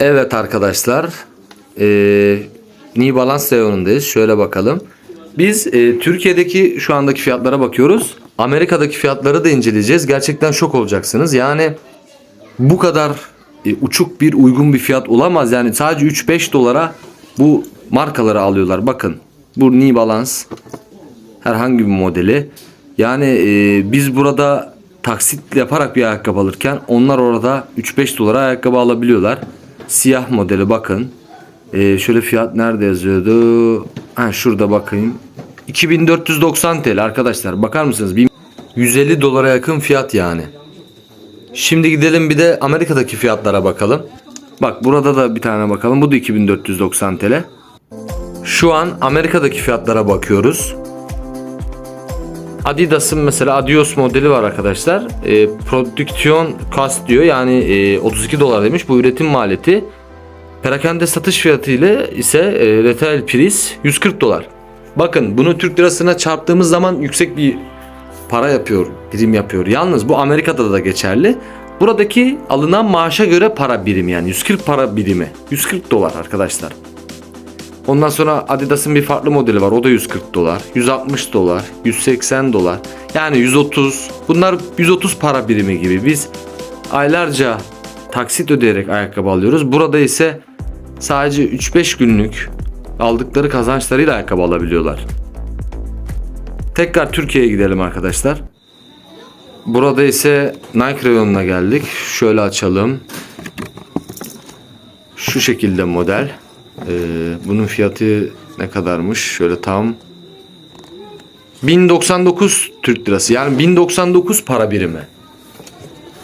Evet arkadaşlar. Ee, New Balance reyonundayız. Şöyle bakalım. Biz e, Türkiye'deki şu andaki fiyatlara bakıyoruz. Amerika'daki fiyatları da inceleyeceğiz. Gerçekten şok olacaksınız. Yani bu kadar e, uçuk bir uygun bir fiyat olamaz. Yani sadece 3-5 dolara bu markaları alıyorlar. Bakın bu New Balance herhangi bir modeli. Yani e, biz burada taksit yaparak bir ayakkabı alırken onlar orada 3-5 dolara ayakkabı alabiliyorlar. Siyah modeli bakın. E, şöyle fiyat nerede yazıyordu? Ha şurada bakayım. 2490 TL arkadaşlar. Bakar mısınız? Bir- 150 dolara yakın fiyat yani. Şimdi gidelim bir de Amerika'daki fiyatlara bakalım. Bak burada da bir tane bakalım. Bu da 2490 TL. Şu an Amerika'daki fiyatlara bakıyoruz. Adidas'ın mesela Adios modeli var arkadaşlar. E, prodüksiyon cost diyor. Yani e, 32 dolar demiş. Bu üretim maliyeti. Perakende satış fiyatı ile ise e, retail price 140 dolar. Bakın bunu Türk lirasına çarptığımız zaman yüksek bir para yapıyor, birim yapıyor. Yalnız bu Amerika'da da geçerli. Buradaki alınan maaşa göre para birimi yani 140 para birimi. 140 dolar arkadaşlar. Ondan sonra Adidas'ın bir farklı modeli var. O da 140 dolar, 160 dolar, 180 dolar. Yani 130. Bunlar 130 para birimi gibi. Biz aylarca taksit ödeyerek ayakkabı alıyoruz. Burada ise sadece 3-5 günlük aldıkları kazançlarıyla ayakkabı alabiliyorlar. Tekrar Türkiye'ye gidelim arkadaşlar. Burada ise Nike reyonuna geldik. Şöyle açalım. Şu şekilde model. Ee, bunun fiyatı ne kadarmış? Şöyle tam 1099 Türk lirası. Yani 1099 para birimi.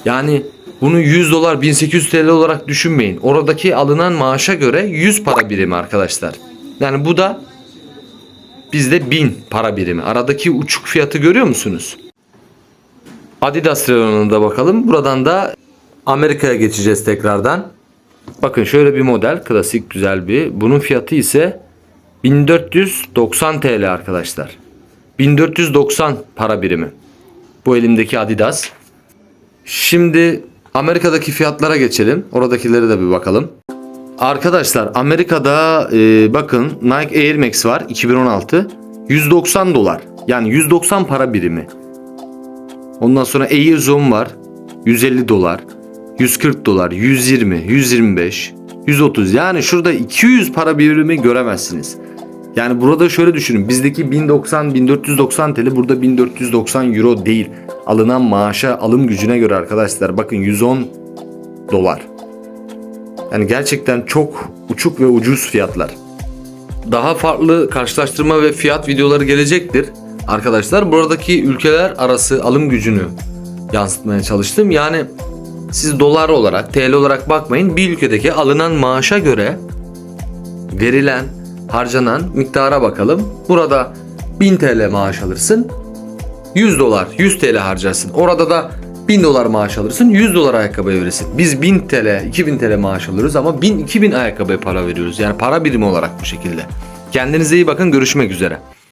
Yani bunu 100 dolar 1800 TL olarak düşünmeyin. Oradaki alınan maaşa göre 100 para birimi arkadaşlar. Yani bu da bizde 1000 para birimi. Aradaki uçuk fiyatı görüyor musunuz? Adidas reyonuna da bakalım. Buradan da Amerika'ya geçeceğiz tekrardan. Bakın şöyle bir model. Klasik güzel bir. Bunun fiyatı ise 1490 TL arkadaşlar. 1490 para birimi. Bu elimdeki Adidas. Şimdi Amerika'daki fiyatlara geçelim. Oradakilere de bir bakalım. Arkadaşlar Amerika'da e, bakın Nike Air Max var 2016 190 dolar yani 190 para birimi. Ondan sonra Air Zoom var 150 dolar 140 dolar 120 125 130 yani şurada 200 para birimi göremezsiniz. Yani burada şöyle düşünün bizdeki 1090 1490 TL burada 1490 euro değil. Alınan maaşa alım gücüne göre arkadaşlar bakın 110 dolar. Yani gerçekten çok uçuk ve ucuz fiyatlar. Daha farklı karşılaştırma ve fiyat videoları gelecektir. Arkadaşlar buradaki ülkeler arası alım gücünü yansıtmaya çalıştım. Yani siz dolar olarak, TL olarak bakmayın. Bir ülkedeki alınan maaşa göre verilen, harcanan miktara bakalım. Burada 1000 TL maaş alırsın. 100 dolar, 100 TL harcarsın. Orada da 1000 dolar maaş alırsın, 100 dolar ayakkabıya verirsin. Biz 1000 TL, 2000 TL maaş alıyoruz ama 1000, 2000 ayakkabıya para veriyoruz. Yani para birimi olarak bu şekilde. Kendinize iyi bakın, görüşmek üzere.